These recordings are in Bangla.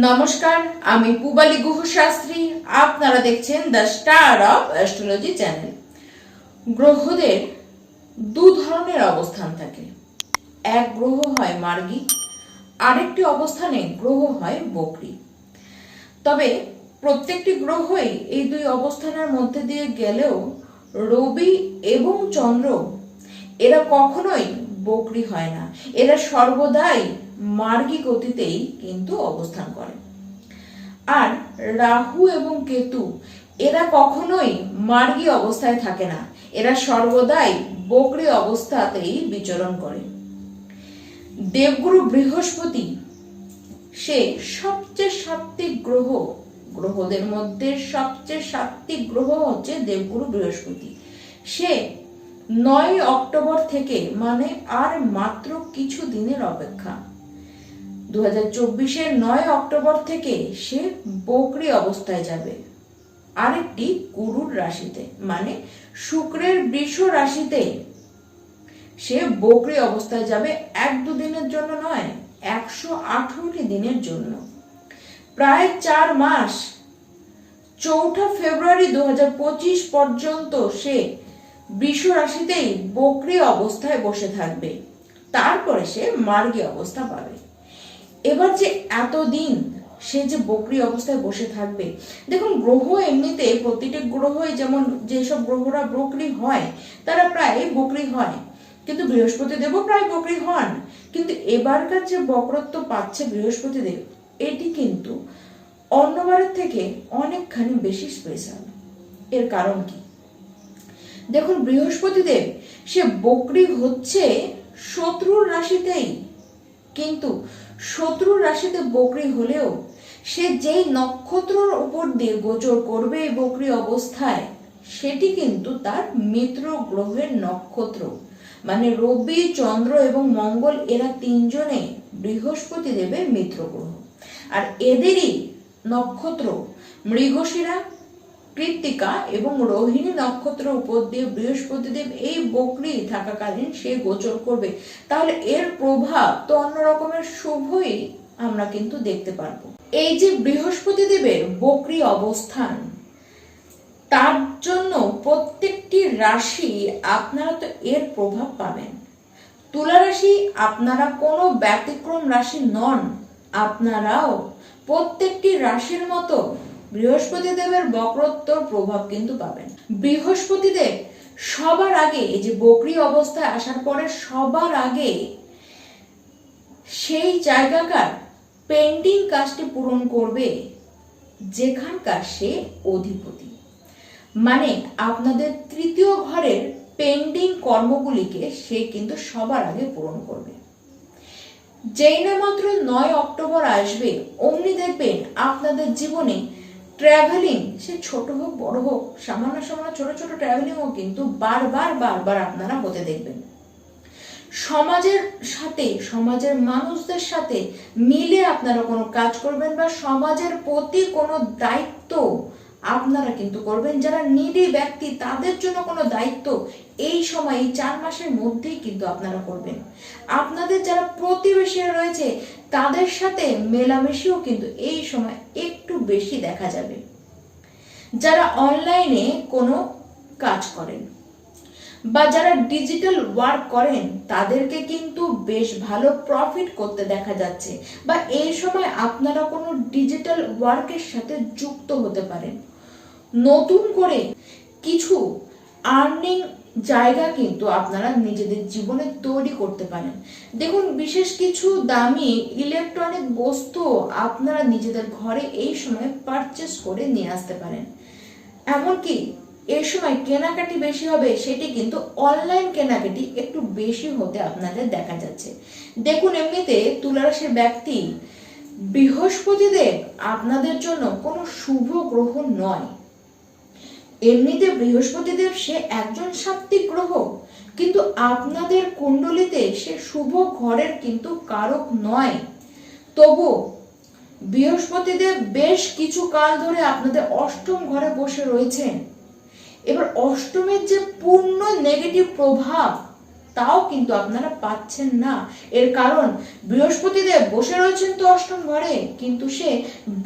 নমস্কার, আমি পুবালি গুহ শাস্ত্রী আপনারা দেখছেন the star of astrology channel. গ্রহদের দু ধরনের অবস্থান থাকে। এক গ্রহ হয় মার্গী, আরেকটি অবস্থানে গ্রহ হয় বকরি। তবে প্রত্যেকটি গ্রহই এই দুই অবস্থানের মধ্যে দিয়ে গেলেও রবি এবং চন্দ্র, এরা কখনোই বকরি হয় না। এরা সর্বদাই মার্গী গতিতেই কিন্তু অবস্থান করে। আর রাহু এবং কেতু, এরা কখনোই মার্গী অবস্থায় থাকে না। এরা সর্বদাই বকরি অবস্থাতেই বিচরণ করে। দেবগুরু বৃহস্পতি, সে সবচেয়ে সাত্বিক গ্রহ। গ্রহদের মধ্যে সবচেয়ে সাত্বিক গ্রহ হচ্ছে দেবগুরু বৃহস্পতি। সে নয় অক্টোবর থেকে মানে আর মাত্র কিছু দিনের অপেক্ষা। দু নয় অক্টোবর থেকে সে বকরি অবস্থায় যাবে। আরেকটি গুরুর রাশিতে মানে শুক্রের বৃষ রাশিতে সে বকরি অবস্থায় যাবে এক দুদিনের জন্য নয়, একশো আঠারোটি দিনের জন্য। প্রায় চার মাস, চৌঠা ফেব্রুয়ারি দু হাজার পঁচিশ পর্যন্ত সে বৃষ রাশিতেই বকরি অবস্থায় বসে থাকবে। তারপরে সে মার্গী অবস্থা পাবে। এবার যে এতদিন সে যে বকরি অবস্থায় বসে থাকবে, দেখুন গ্রহ এমনিতে প্রতিটি গ্রহই যেমন যেসব গ্রহরা বকরি হয়, তারা প্রায় বকরি হয়। কিন্তু বৃহস্পতি দেবও প্রায় বকরি হন। কিন্তু এবারকার যে বক্রত্ব পাচ্ছে বৃহস্পতি দেব, এটি কিন্তু অন্যবারের থেকে অনেকখানি বেশি স্পেশাল এর কারণ কি? দেখুন বৃহস্পতি দেব, সে বকরি হচ্ছে শত্রুর রাশিতেই। কিন্তু শত্রুর রাশিতে বকরি হলেও সে যেই নক্ষত্রর উপর দিয়ে গোচর করবে এই বকরি অবস্থায়, সেটি কিন্তু তার মিত্র গ্রহের নক্ষত্র। মানে রবি, চন্দ্র এবং মঙ্গল এরা তিনজনে বৃহস্পতি দেবের মিত্র গ্রহ আর এদেরই নক্ষত্র মৃগশিরা কৃত্তিকা এবং রোহিণী নক্ষত্র উপর দিয়ে বৃহস্পতিদেব এই বকরি থাকাকালীন সে গোচর করবে। তাহলে এর প্রভাব তো অন্য রকমের শুভই আমরা কিন্তু দেখতে পারব। এই যে বৃহস্পতি দেবের বকরি অবস্থান, তার জন্য প্রত্যেকটি রাশি আপনারা তো এর প্রভাব পাবেন। তুলা রাশি আপনারা কোনো ব্যতিক্রম রাশি নন, আপনারাও প্রত্যেকটি রাশির মতো বৃহস্পতি দেবের বক্রোত্তর প্রভাব কিন্তু পাবেন। বৃহস্পতি দেব সবার আগে এই যে বকরি অবস্থায় আসার পরে সবার আগে সেই জায়গাকার পেন্ডিং কাজটি পূরণ করবে, যেখানকার সে অধিপতি। মানে আপনাদের তৃতীয় ঘরের পেন্ডিং কর্মগুলিকে সে কিন্তু সবার আগে পূরণ করবে। যেই না মাত্র নয় অক্টোবর আসবে, অমনি দেখবেন আপনাদের জীবনে ট্রাভেলিং সে ছোট হোক, বড় হোক, সামান্য সামান্য ছোট ছোট ট্রাভেলিং হোক, কিন্তু বারবার বারবার আপনারা হতে দেখবেন। সমাজের সাথে, সমাজের মানুষদের সাথে মিলে আপনারা কোনো কাজ করবেন বা সমাজের প্রতি কোনো দায়িত্ব আপনারা কিন্তু করবেন। যারা নিডি ব্যক্তি, তাদের জন্য কোনো দায়িত্ব এই সময়, এই চার মাসের মধ্যেই কিন্তু আপনারা করবেন। আপনাদের যারা প্রতিবেশী রয়েছে, তাদের সাথে মেলামেশিও কিন্তু এই সময় একটু বেশি দেখা যাবে। যারা অনলাইনে কোনো কাজ করেন বা যারা ডিজিটাল ওয়ার্ক করেন, তাদেরকে কিন্তু বেশ ভালো প্রফিট করতে দেখা যাচ্ছে। বা এই সময় আপনারা কোনো ডিজিটাল ওয়ার্কের সাথে যুক্ত হতে পারেন। নতুন করে কিছু আর্নিং জায়গা কিন্তু আপনারা নিজেদের জীবনে তৈরি করতে পারেন। দেখুন, বিশেষ কিছু দামি ইলেকট্রনিক বস্তু আপনারা নিজেদের ঘরে এই সময় পারচেস করে নিয়ে আসতে পারেন। এমনকি এই সময় কেনাকাটি বেশি হবে, সেটি কিন্তু অনলাইন কেনাকাটি একটু বেশি হতে আপনাদের দেখা যাচ্ছে। দেখুন, এমনিতে তুলারাশির ব্যক্তি বৃহস্পতিদেব আপনাদের জন্য কোনো শুভ গ্রহ নয়। এমনিতে বৃহস্পতিদেব সে একজন সাত্বিক গ্রহ, কিন্তু আপনাদের কুণ্ডলিতে সে শুভ ঘরের কিন্তু কারক নয়। তবু বৃহস্পতিদেব বেশ কিছু কাল ধরে আপনাদের অষ্টম ঘরে বসে রয়েছেন। এবার অষ্টমের যে পূর্ণ নেগেটিভ প্রভাব তাও কিন্তু আপনারা পাচ্ছেন না। এর কারণ, বৃহস্পতিদেব বসে রয়েছেন তো অষ্টম ঘরে, কিন্তু সে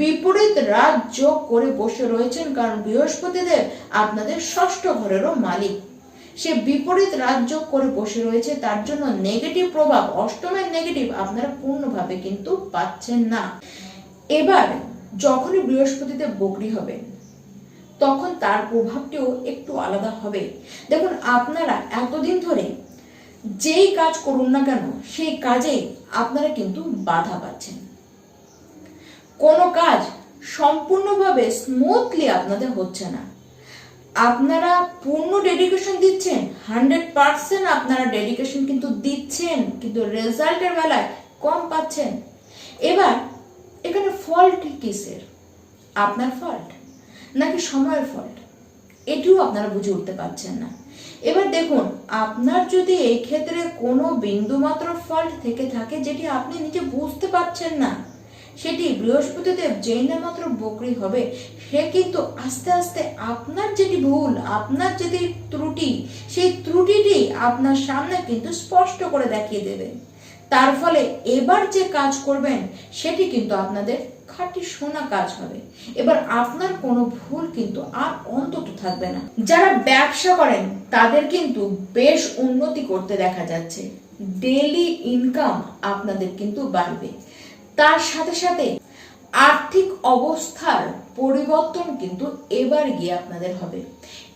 বিপরীত রাজ যোগ করে বসে রয়েছেন কারণ বৃহস্পতিদেব আপনাদের ষষ্ঠ ঘরেরও মালিক। সে বিপরীত রাজ্য করে বসে রয়েছে, তার জন্য নেগেটিভ প্রভাব, অষ্টমের নেগেটিভ আপনারা পূর্ণভাবে কিন্তু পাচ্ছেন না। এবার, যখনই বৃহস্পতিতে বকরি হবে, তখন তার প্রভাবটিও একটু আলাদা হবে। দেখুন, আপনারা এতদিন ধরে যেই কাজ করুন না কেন, সেই কাজেই আপনারা কিন্তু বাধা পাচ্ছেন। কোনো কাজ সম্পূর্ণভাবে স্মুথলি আপনাদের হচ্ছে না। আপনারা পূর্ণ ডেডিকেশন দিচ্ছেন হান্ড্রেড পার্সেন্ট আপনারা ডেডিকেশন কিন্তু দিচ্ছেন, কিন্তু রেজাল্টের বেলায় কম পাচ্ছেন। এবার, এখানে ফল্ট কিসের? আপনার ফল্ট নাকি সময়ের ফল্ট এটিও আপনারা বুঝে উঠতে পারছেন না। এবার দেখুন, আপনার যদি এই ক্ষেত্রে কোনো বিন্দুমাত্র ফল্ট থেকে থাকে যেটি আপনি নিজে বুঝতে পারছেন না, সেটি বৃহস্পতিদেব যেই না মাত্র বকরি হবে, সে কিন্তু আস্তে আস্তে আপনার যেটি ভুল, আপনার যেটি ত্রুটি, সেই ত্রুটিটি আপনার সামনে কিন্তু স্পষ্ট করে দেখিয়ে দেবে। তার ফলে এবার যে কাজ করবেন, সেটি কিন্তু আপনাদের খাঁটি সোনা কাজ হবে। এবার আপনার কোনো ভুল কিন্তু আর অন্তত থাকবে না। যারা ব্যবসা করেন, তাদের কিন্তু বেশ উন্নতি করতে দেখা যাচ্ছে। ডেলি ইনকাম আপনাদের কিন্তু বাড়বে। তার সাথে সাথে আর্থিক অবস্থার পরিবর্তন কিন্তু এবার গিয়ে আপনাদের হবে।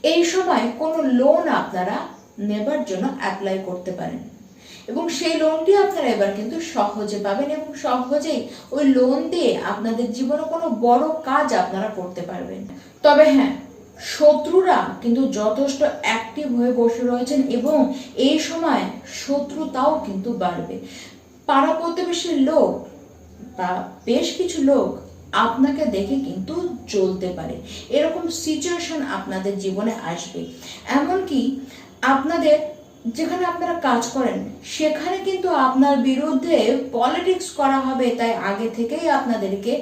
এই সময় কোনো লোন আপনারা নেবার জন্য অ্যাপ্লাই করতে পারেন। এবং সেই লোনটি আপনারা এবার কিন্তু সহজে পাবেন এবং সহজেই ওই লোন দিয়ে আপনাদের জীবনে কোনো বড় কাজ আপনারা করতে পারবেন। তবে হ্যাঁ শত্রুরা কিন্তু যথেষ্ট অ্যাক্টিভ হয়ে বসে রয়েছেন এবং এই সময় শত্রুতাও কিন্তু বাড়বে। পাড়া প্রতিবেশীর লোক বা বেশ কিছু লোক আপনাকে দেখে কিন্তু চলতে পারে। এরকম সিচুয়েশন আপনাদের জীবনে আসবে। এমনকি আপনাদের যেখানে আপনারা কাজ করেন, সেখানে কিন্তু আপনার বিরুদ্ধে পলিটিক্স করা হবে তাই আগে থেকেই আপনাদেরকে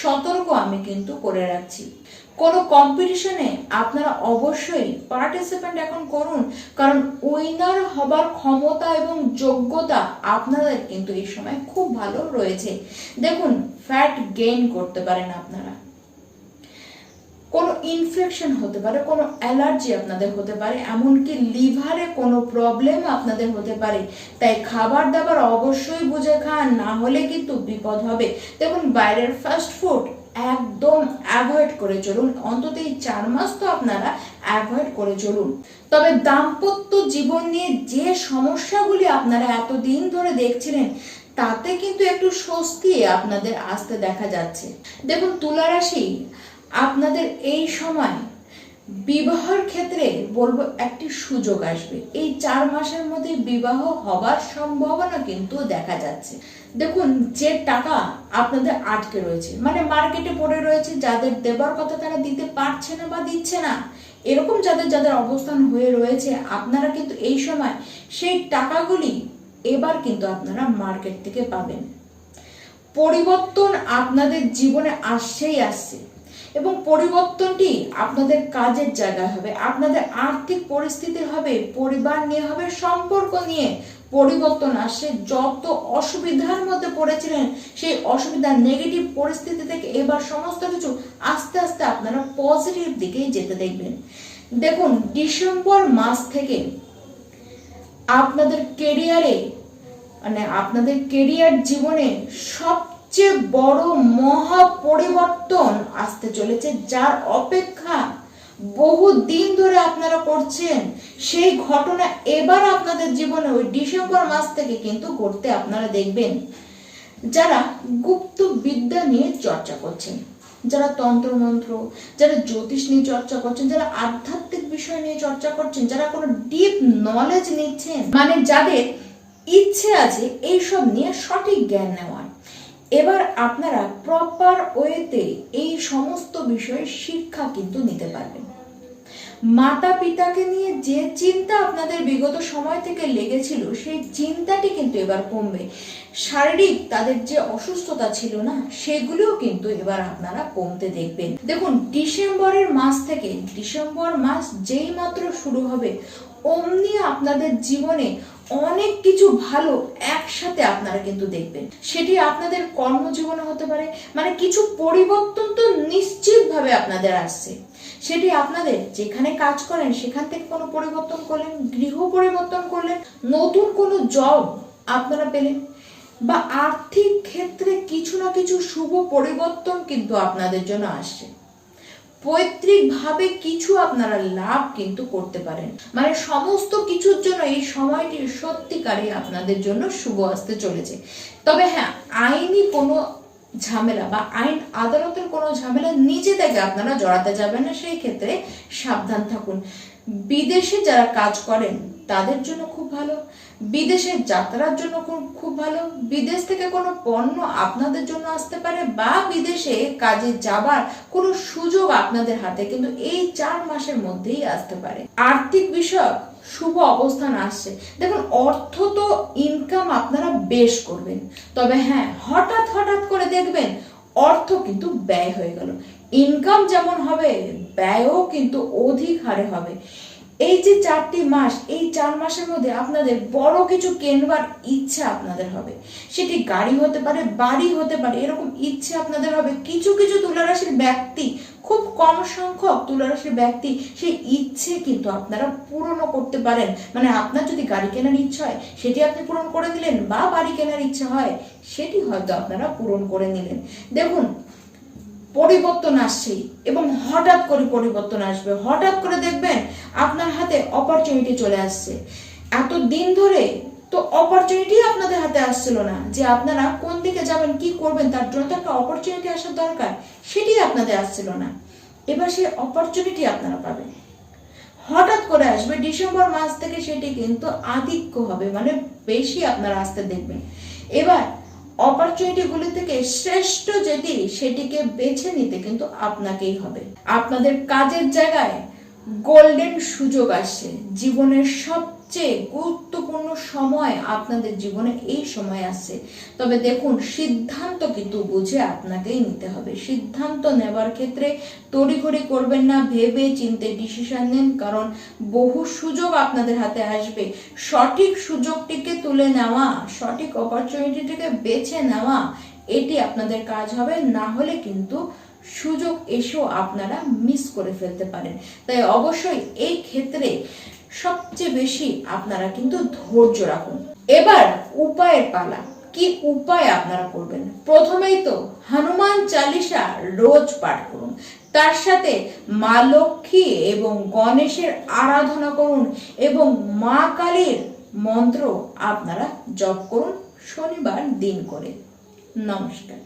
সতর্ক আমি কিন্তু করে রাখছি। কোনো কম্পিটিশনে আপনারা অবশ্যই পার্টিসিপেন্ট এখন করুন, কারণ উইনার হবার ক্ষমতা এবং যোগ্যতা আপনাদের কিন্তু এই সময় খুব ভালো রয়েছে। দেখুন ফ্যাট গেইন করতে পারেন আপনারা। কোনো ইনফেকশন হতে পারে, কোনো অ্যালার্জি আপনাদের হতে পারে, এমনকি লিভারে কোনো প্রবলেম আপনাদের হতে পারে। তাই খাবার দাবার অবশ্যই বুঝে খান, না হলে কিন্তু বিপদ হবে। দেখুন, বাইরের ফাস্ট ফুড একদম অ্যাভয়েড করে চলুন। অন্তত এই চার মাস তো আপনারা অ্যাভয়েড করে চলুন। তবে দাম্পত্য জীবন নিয়ে যে সমস্যাগুলি আপনারা এতদিন ধরে দেখছিলেন, তাতে কিন্তু একটু স্বস্তি আপনাদের আসতে দেখা যাচ্ছে। দেখুন, তুলা রাশি আপনাদের এই সময় বিবাহের ক্ষেত্রে বলব একটি সুযোগ আসবে। এই চার মাসের মধ্যে বিবাহ হবার সম্ভাবনা কিন্তু দেখা যাচ্ছে। দেখুন যে টাকা আপনাদের আটকে রয়েছে মানে মার্কেটে পড়ে রয়েছে, যাদের দেবার কথা তারা দিতে পারছে না বা দিচ্ছে না, এরকম যাদের যাদের অবস্থান হয়ে রয়েছে, আপনারা কিন্তু এই সময় সেই টাকাগুলি এবার কিন্তু আপনারা মার্কেট থেকে পাবেন। পরিবর্তন আপনাদের জীবনে আসছেই আসছে। এবং পরিবর্তনটি আপনাদের কাজের জায়গায় হবে, আপনাদের আর্থিক পরিস্থিতি হবে, পরিবার নিয়ে হবে, সম্পর্ক নিয়ে পরিবর্তন আসছে যত অসুবিধার মধ্যে পড়েছিলেন, সেই অসুবিধা নেগেটিভ পরিস্থিতি থেকে এবার সমস্ত কিছু আস্তে আস্তে আপনারা পজিটিভ দিকেই যেতে দেখবেন। দেখুন, ডিসেম্বর মাস থেকে আপনাদের কেরিয়ারে মানে আপনাদের কেরিয়ার জীবনে সবচেয়ে বড় মহা পরিবর্তন আসতে চলেছে, যার অপেক্ষা বহু দিন ধরে আপনারা করছেন। সেই ঘটনা এবার আপনাদের জীবনে ওই ডিসেম্বর মাস থেকে কিন্তু ঘটতে আপনারা দেখবেন। যারা গুপ্ত বিদ্যা নিয়ে চর্চা করছেন, যারা তন্ত্রমন্ত্র, যারা জ্যোতিষ নিয়ে চর্চা করছেন, যারা আধ্যাত্মিক বিষয় নিয়ে চর্চা করছেন, যারা কোনো ডিপ নলেজ নিচ্ছেন মানে যাদের ইচ্ছে আছে এইসব নিয়ে সঠিক জ্ঞান নেওয়ার। এবার আপনারা প্রপার ওয়েতে এই সমস্ত বিষয়ে শিক্ষা কিন্তু নিতে পারবেন। মাতা পিতাকে নিয়ে যে চিন্তা আপনাদের বিগত সময় থেকে লেগেছিল, সেই চিন্তাটি কিন্তু এবার কমবে। শারীরিক তাদের যে অসুস্থতা ছিল না, সেগুলোও কিন্তু এবার আপনারা কমতে দেখবেন। দেখুন, ডিসেম্বরের মাস থেকে, ডিসেম্বর মাস যেই মাত্র শুরু হবে, অমনি আপনাদের জীবনে অনেক কিছু ভালো একসাথে আপনারা কিন্তু দেখবেন। সেটি আপনাদের কর্মজীবনে হতে পারে মানে কিছু পরিবর্তন তো নিশ্চিতভাবে আপনাদের আসছে। সেটি আপনাদের যেখানে কাজ করেন, সেখান থেকে কোনো পরিবর্তন করলেন, গৃহ পরিবর্তন করলেন, নতুন কোনো জব আপনারা পেলেন, বা আর্থিক ক্ষেত্রে কিছু না কিছু শুভ পরিবর্তন কিন্তু আপনাদের জন্য আসছে। পৈতৃক ভাবে কিছু আপনারা লাভ কিন্তু করতে পারেন। মানে সমস্ত কিছুর জন্য এই সময়টি সত্যিকারই আপনাদের জন্য শুভ আসতে চলেছে। তবে হ্যাঁ আইনি কোনো ঝামেলা বা আইন আদালতের কোনো ঝামেলা নিজে থেকে আপনারা জড়াতে যাবেন না, সেই ক্ষেত্রে সাবধান থাকুন। বিদেশে যারা কাজ করেন, তাদের জন্য খুব ভালো। বিদেশে যাত্রার জন্য খুব ভালো। বিদেশ থেকে কোনো পণ্য আপনাদের জন্য আসতে পারে বা বিদেশে কাজে যাবার কোনো সুযোগ আপনাদের হাতে কিন্তু এই চার মাসের মধ্যেই আসতে পারে। আর্থিক বিষয়ক শুভ অবস্থান আসছে। দেখুন, অর্থ তো ইনকাম আপনারা বেশ করবেন। তবে হ্যাঁ হঠাৎ হঠাৎ করে দেখবেন অর্থ কিন্তু ব্যয় হয়ে গেল। ইনকাম যেমন হবে, ব্যয়ও কিন্তু অধিক হারে হবে। এই যে চারটি মাস, এই চার মাসের মধ্যে আপনাদের বড় কিছু কেনবার ইচ্ছা আপনাদের হবে। সেটি গাড়ি হতে পারে, বাড়ি হতে পারে, এরকম ইচ্ছে আপনাদের হবে। কিছু কিছু তুলারাশির ব্যক্তি, খুব কম সংখ্যক তুলারাশির ব্যক্তি, সেই ইচ্ছে কিন্তু আপনারা পূরণও করতে পারেন। মানে আপনার যদি গাড়ি কেনার ইচ্ছা হয়, সেটি আপনি পূরণ করে দিলেন বা বাড়ি কেনার ইচ্ছা হয়, সেটি হয়তো আপনারা পূরণ করে নিলেন। দেখুন পরিবর্তন আসছেই এবং হঠাৎ করে পরিবর্তন আসবে। হঠাৎ করে দেখবেন আপনার হাতে অপরচুনিটি চলে আসছে। এত দিন ধরে তো অপরচুনিটি আপনাদের হাতে আসছিল না যে আপনারা কোন দিকে যাবেন, কি করবেন, তার জন্য তো একটা অপরচুনিটি আসার দরকার সেটি আপনাদের আসছিল না। এবার সেই অপরচুনিটি আপনারা পাবেন। হঠাৎ করে আসবে, ডিসেম্বর মাস থেকে সেটি কিন্তু আধিক্য হবে মানে বেশি আপনারা আসতে দেখবেন। এবার অপরচুনিটি গুলি থেকে শ্রেষ্ঠ যেটি, সেটিকে বেছে নিতে কিন্তু আপনাকেই হবে। আপনাদের কাজের জায়গায় গোল্ডেন সুযোগ আসছে। জীবনের সবচেয়ে গুরুত্বপূর্ণ সময় আপনাদের জীবনে এই সময় আসছে তবে দেখুন, সিদ্ধান্ত কিন্তু বুঝে আপনাকেই নিতে হবে। সিদ্ধান্ত নেবার ক্ষেত্রে তড়িঘড়ি করবেন না, ভেবে চিনতে ডিসিশন নিন, কারণ বহু সুযোগ আপনাদের হাতে আসবে। সঠিক সুযোগটিকে তুলে নেওয়া, সঠিক অপরচুনিটিটিকে বেছে নেওয়া, এটি আপনাদের কাজ হবে। না হলে কিন্তু সুযোগ এসেও আপনারা মিস করে ফেলতে পারেন। তাই অবশ্যই এই ক্ষেত্রে সবচেয়ে বেশি আপনারা কিন্তু ধৈর্য রাখুন। এবার উপায়ের পালা। কি উপায় আপনারা করবেন? প্রথমেই তো হনুমান চালিসা রোজ পাঠ করুন। তার সাথে মা লক্ষ্মী এবং গণেশের আরাধনা করুন এবং মা কালীর মন্ত্র আপনারা জপ করুন শনিবার দিন করে। নমস্কার।